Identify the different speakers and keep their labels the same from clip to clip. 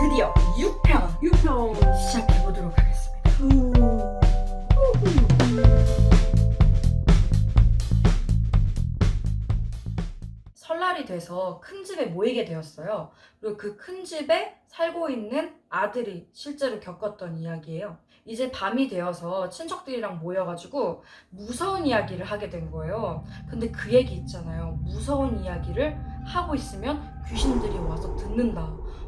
Speaker 1: 드디어 6편
Speaker 2: 6편.
Speaker 1: 시작해 보도록 하겠습니다. 설날이 돼서 큰 집에 모이게 되었어요. 그리고 그 큰 집에 살고 있는 아들이 실제로 겪었던 이야기예요. 이제 밤이 되어서 친척들이랑 모여가지고 무서운 이야기를 하게 된 거예요. 근데 그 얘기 있잖아요. 무서운 이야기를 하고 있으면 귀신들이 와서 듣는다.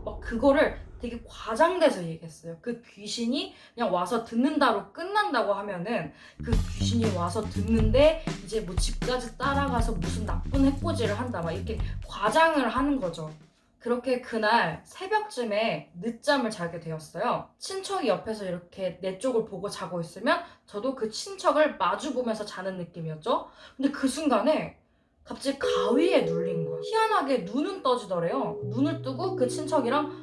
Speaker 1: 막 그거를 되게 과장돼서 얘기했어요. 그 귀신이 그냥 와서 듣는다로 끝난다고 하면은 그 귀신이 와서 듣는데 이제 뭐 집까지 따라가서 무슨 나쁜 해코지를 한다 막 이렇게 과장을 하는 거죠. 그렇게 그날 새벽쯤에 늦잠을 자게 되었어요. 친척이 옆에서 이렇게 내 쪽을 보고 자고 있으면 저도 그 친척을 마주 보면서 자는 느낌이었죠. 근데 그 순간에 갑자기 가위에 눌린 거야. 희한하게 눈은 떠지더래요. 눈을 뜨고 그 친척이랑 어,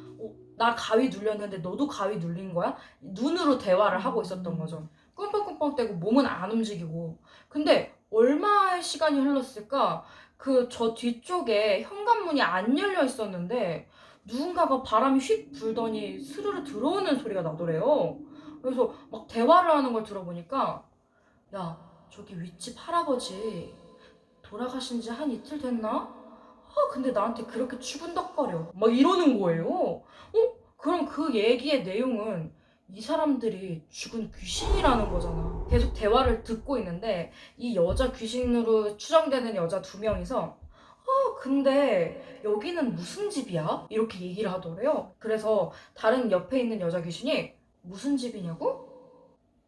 Speaker 1: 나 가위 눌렸는데 너도 가위 눌린 거야? 눈으로 대화를 하고 있었던 거죠. 꿍뻥꿍뻥 대고 몸은 안 움직이고. 근데 얼마의 시간이 흘렀을까? 그 저 뒤쪽에 현관문이 안 열려 있었는데 누군가가 바람이 휙 불더니 스르르 들어오는 소리가 나더래요. 그래서 막 대화를 하는 걸 들어보니까 야 저기 윗집 할아버지 돌아가신 지 한 이틀 됐나? 아 근데 나한테 그렇게 추근덕거려 막 이러는 거예요. 어? 그럼 그 얘기의 내용은 이 사람들이 죽은 귀신이라는 거잖아. 계속 대화를 듣고 있는데 이 여자 귀신으로 추정되는 여자 두 명이서 어 근데 여기는 무슨 집이야? 이렇게 얘기를 하더래요. 그래서 다른 옆에 있는 여자 귀신이 무슨 집이냐고?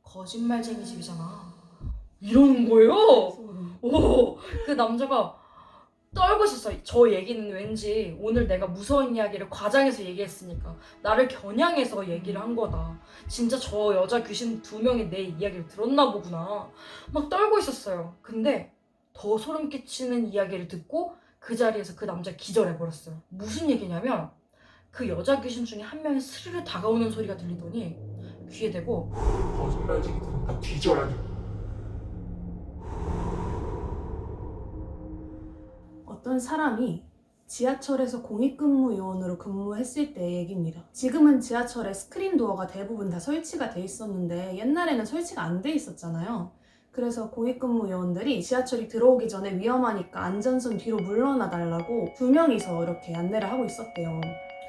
Speaker 1: 거짓말쟁이 집이잖아. 이러는 거예요. 오, 그 남자가 떨고 있었어. 저 얘기는 왠지 오늘 내가 무서운 이야기를 과장해서 얘기했으니까 나를 겨냥해서 얘기를 한 거다. 진짜 저 여자 귀신 두 명이 내 이야기를 들었나 보구나. 막 떨고 있었어요. 근데 더 소름 끼치는 이야기를 듣고 그 자리에서 그 남자 기절해 버렸어요. 무슨 얘기냐면 그 여자 귀신 중에 한 명이 스르르 다가오는 소리가 들리더니 귀에 대고
Speaker 3: 거짓말쟁이 들으니까 뒤져라니
Speaker 2: 어떤 사람이 지하철에서 공익근무 요원으로 근무했을 때 얘기입니다. 지금은 지하철에 스크린 도어가 대부분 다 설치가 돼 있었는데 옛날에는 설치가 안 돼 있었잖아요. 그래서 공익근무 요원들이 지하철이 들어오기 전에 위험하니까 안전선 뒤로 물러나 달라고 두 명이서 이렇게 안내를 하고 있었대요.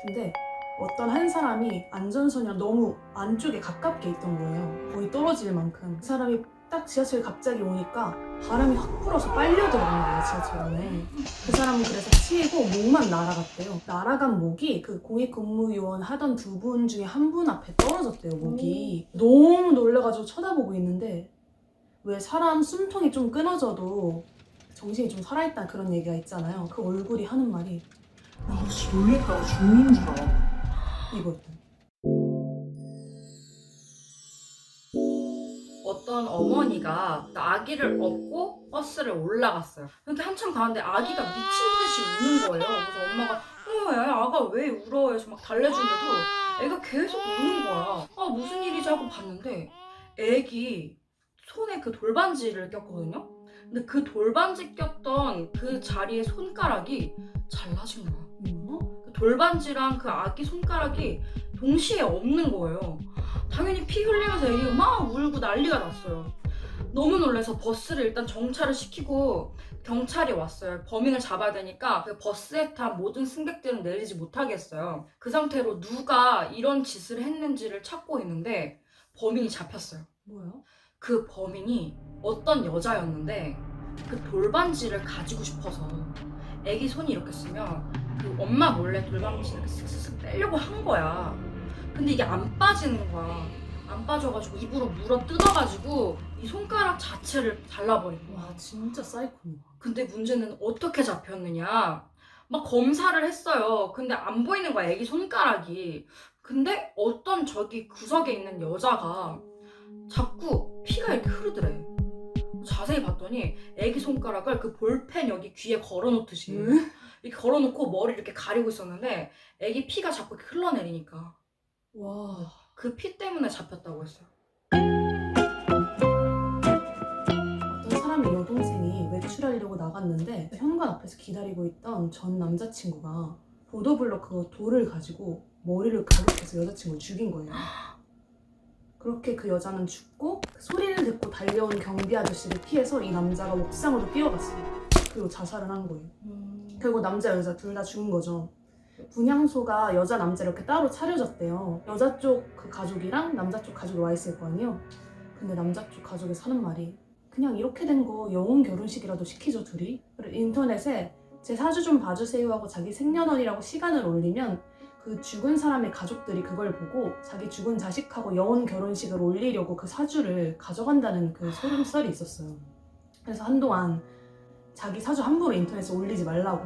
Speaker 2: 근데 어떤 한 사람이 안전선이랑 너무 안쪽에 가깝게 있던 거예요. 거의 떨어질 만큼. 그 사람이 딱 지하철이 갑자기 오니까 바람이 확 불어서 빨려 들어간 거예요, 지하철 안에. 그 사람은 그래서 치이고 목만 날아갔대요. 날아간 목이 그 공익근무요원 하던 두 분 중에 한 분 앞에 떨어졌대요, 목이. 너무 놀래가지고 쳐다보고 있는데 왜 사람 숨통이 좀 끊어져도 정신이 좀 살아있다 그런 얘기가 있잖아요. 그 얼굴이 하는 말이
Speaker 3: 아 씨, 놀랬다가 죽는 줄 알아
Speaker 2: 이거였대
Speaker 1: 어떤 어머니가 아기를 업고 버스를 올라갔어요. 이렇게 한참 가는데 아기가 미친 듯이 우는 거예요. 그래서 엄마가 어, 야, 아가 왜 울어? 해서 막 달래주는데도 애가 계속 우는 거야. 아, 무슨 일이지 하고 봤는데 애기 손에 그 돌반지를 꼈거든요. 근데 그 돌반지 꼈던 그 자리에 손가락이 잘라진 거야.
Speaker 2: 뭐?
Speaker 1: 그 돌반지랑 그 아기 손가락이 동시에 없는 거예요. 당연히 피 흘리면서 애기가 막 난리가 났어요. 너무 놀라서 버스를 일단 정차를 시키고 경찰이 왔어요. 범인을 잡아야 되니까 그 버스에 탄 모든 승객들은 내리지 못하게 했어요. 그 상태로 누가 이런 짓을 했는지를 찾고 있는데 범인이 잡혔어요.
Speaker 2: 뭐야?
Speaker 1: 그 범인이 어떤 여자였는데 그 돌반지를 가지고 싶어서 애기 손이 이렇게 쓰면 그 엄마 몰래 돌반지 이렇게 슥슥슥 빼려고 한 거야. 근데 이게 안 빠지는 거야. 안 빠져가지고 입으로 물어 뜯어가지고 이 손가락 자체를 잘라버린 거야.
Speaker 2: 와 진짜 사이코네.
Speaker 1: 근데 문제는 어떻게 잡혔느냐. 막 검사를 했어요. 근데 안 보이는 거야, 애기 손가락이. 근데 어떤 저기 구석에 있는 여자가 자꾸 피가 이렇게 흐르더래. 자세히 봤더니 애기 손가락을 그 볼펜 여기 귀에 걸어놓듯이 이렇게 걸어놓고 머리 이렇게 가리고 있었는데 애기 피가 자꾸 흘러내리니까
Speaker 2: 와.
Speaker 1: 그 피 때문에 잡혔다고 했어요.
Speaker 2: 어떤 사람의 여동생이 외출하려고 나갔는데 현관 앞에서 기다리고 있던 전 남자친구가 보도블럭 그 돌을 가지고 머리를 가격해서 여자친구를 죽인 거예요. 그렇게 그 여자는 죽고 그 소리를 듣고 달려온 경비 아저씨를 피해서 이 남자가 옥상으로 뛰어갔어요. 그리고 자살을 한 거예요. 결국 남자 여자 둘 다 죽은 거죠. 분향소가 여자 남자 이렇게 따로 차려졌대요. 여자 쪽 그 가족이랑 남자 쪽 가족이 와 있을 거 아니에요. 근데 남자 쪽 가족이 사는 말이 그냥 이렇게 된 거 영혼 결혼식이라도 시키죠 둘이. 그리고 인터넷에 제 사주 좀 봐주세요 하고 자기 생년월이라고 시간을 올리면 그 죽은 사람의 가족들이 그걸 보고 자기 죽은 자식하고 영혼 결혼식을 올리려고 그 사주를 가져간다는 그 소름썰이 있었어요. 그래서 한동안 자기 사주 함부로 인터넷에 올리지 말라고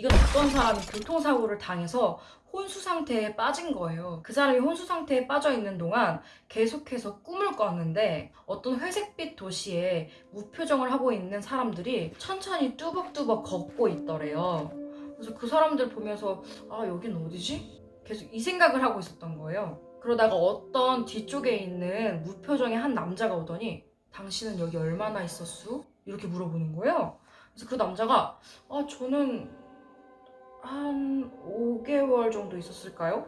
Speaker 1: 이건 어떤 사람이 교통사고를 당해서 혼수 상태에 빠진 거예요. 그 사람이 혼수 상태에 빠져 있는 동안 계속해서 꿈을 꿨는데 어떤 회색빛 도시에 무표정을 하고 있는 사람들이 천천히 뚜벅뚜벅 걷고 있더래요. 그래서 그 사람들 보면서 아 여긴 어디지? 계속 이 생각을 하고 있었던 거예요. 그러다가 어떤 뒤쪽에 있는 무표정의 한 남자가 오더니 당신은 여기 얼마나 있었수? 이렇게 물어보는 거예요. 그래서 그 남자가 아 저는 한 5개월 정도 있었을까요?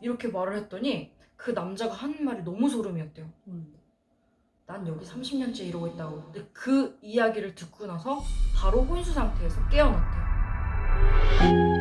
Speaker 1: 이렇게 말을 했더니 그 남자가 하는 말이 너무 소름이었대요. 난 여기 30년째 이러고 있다고. 근데 그 이야기를 듣고 나서 바로 혼수 상태에서 깨어났대요.